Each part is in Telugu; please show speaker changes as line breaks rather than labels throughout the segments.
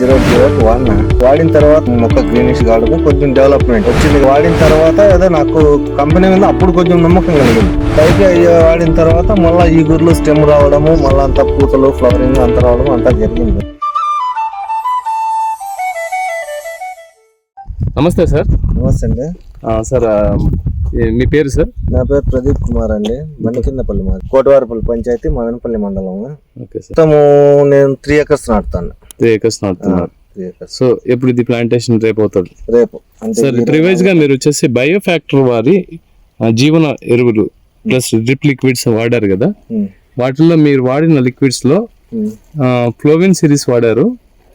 జీరో జీరో వాడిన వాడిన తర్వాత మొక్క గ్రీనిష్ కావడం కొంచెం డెవలప్మెంట్ వచ్చింది. వాడిన తర్వాత ఏదో నాకు కంపెనీ మీద అప్పుడు కొంచెం నమ్మకం కలిగింది. పైకి వాడిన తర్వాత మళ్ళీ ఈ గుర్లు స్టెమ్ రావడము మళ్ళీ అంతా పూతలు ఫ్లవరింగ్ అంతా రావడం అంతా జరిగింది.
నమస్తే సార్.
నమస్తే అండి.
సార్ మీ పేరు సార్?
నా పేరు ప్రదీప్ కుమార్ అండి. మణికిందపల్లి మాది. కోటవారిపల్లి పంచాయతీ మదనపల్లి మండలం
ఓకే సార్.
మొత్తము నేను త్రీ ఎకర్స్ నాటుతాను.
త్రీ ఎకర్స్ నాటుతున్నారు సో ఎప్పుడు ఇది ప్లాంటేషన్ రేపు అవుతుంది?
రేపు.
సార్ ప్రివైజ్గా మీరు వచ్చేసి బయో ఫ్యాక్టర్ వారి జీవన ఎరువులు ప్లస్ డ్రిప్ లిక్విడ్స్ వాడారు కదా?
ఉమ్,
వాటిల్లో మీరు వాడిన
లిక్విడ్స్లో.
ఫ్లోవిన్ సిరీస్ వాడారు.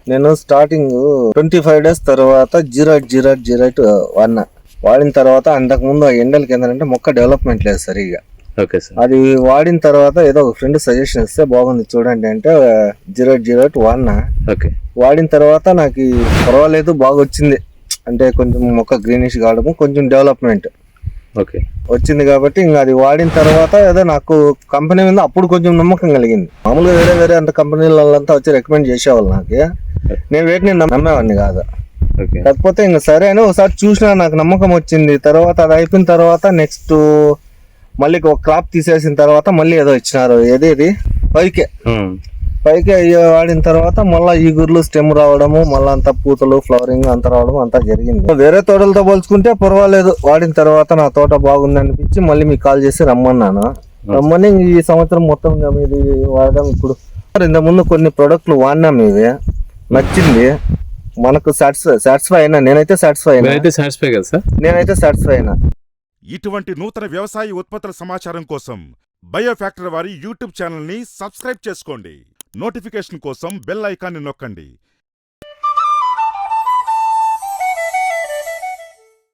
నేను స్టార్టింగ్ ట్వంటీ ఫైవ్ డేస్ తర్వాత zero eight zero eight zero eight వాడినా. వాడిన తర్వాత అంతకు ముందు ఆ ఎండలకి ఏంటంటే మొక్క డెవలప్మెంట్ లేదు సరిగా.
Okay sir.
అది వాడిన తర్వాత ఏదో ఒక ఫ్రెండ్ సజెషన్ ఇస్తే బాగుంది. చూడండి అంటే జీరో జీరో ఎయిట్ వాడినా.
ఓకే.
వాడిన తర్వాత నాకు పర్వాలేదు బాగా వచ్చింది అంటే కొంచెం మొక్క గ్రీనిష్ కావడము కొంచెం డెవలప్మెంట్
ఓకే.
వచ్చింది కాబట్టి ఇంకా అది వాడిన తర్వాత ఏదో నాకు కంపెనీ మీద అప్పుడు కొంచెం నమ్మకం కలిగింది. మామూలుగా వేరే వేరే అంత కంపెనీలంతా వచ్చి రికమెండ్ చేసేవాళ్ళు నాకు. నేను వేటిని నమ్మేవాడిని కాదు.
ఓకే.
కాకపోతే ఇంకా సరే అని ఒకసారి చూసినా నాకు నమ్మకం వచ్చింది. తర్వాత అది అయిపోయిన తర్వాత నెక్స్ట్ మళ్ళీ ఒక క్రాప్ తీసేసిన తర్వాత మళ్ళీ ఏదో ఇచ్చినారు. ఏది ఇది? పైకే. పైకి అయ్యి వాడిన తర్వాత మళ్ళీ ఈగుర్లు స్టెమ్ రావడము మళ్ళీ అంతా పూతలు ఫ్లవరింగ్ అంతా రావడం అంతా జరిగింది. వేరే తోటలతో పోల్చుకుంటే పర్వాలేదు. వాడిన తర్వాత నా తోట బాగుంది అనిపించి మళ్ళీ మీకు కాల్ చేసి రమ్మన్నాను? రమ్మని ఈ సంవత్సరం మొత్తం ఇంకా మీది వాడడం ఇప్పుడు. ఇంత ముందు కొన్ని ప్రొడక్ట్లు వాడినాం ఇవి నచ్చింది. మనకు సాటిస్ఫై సాటిస్ఫై అయినా. నేనైతే సాటిస్ఫై అయినా.
మీరైతే సాటిస్ఫై కదా సార్?
నేనైతే సాటిస్ఫై అయినా.
ఇటువంటి నూతన వ్యవసాయ ఉత్పత్తుల సమాచారం కోసం బయో ఫ్యాక్టరీ వారి యూట్యూబ్ ఛానల్ని సబ్స్క్రైబ్ చేసుకోండి. నోటిఫికేషన్ కోసం బెల్ ఐకాన్ని నొక్కండి.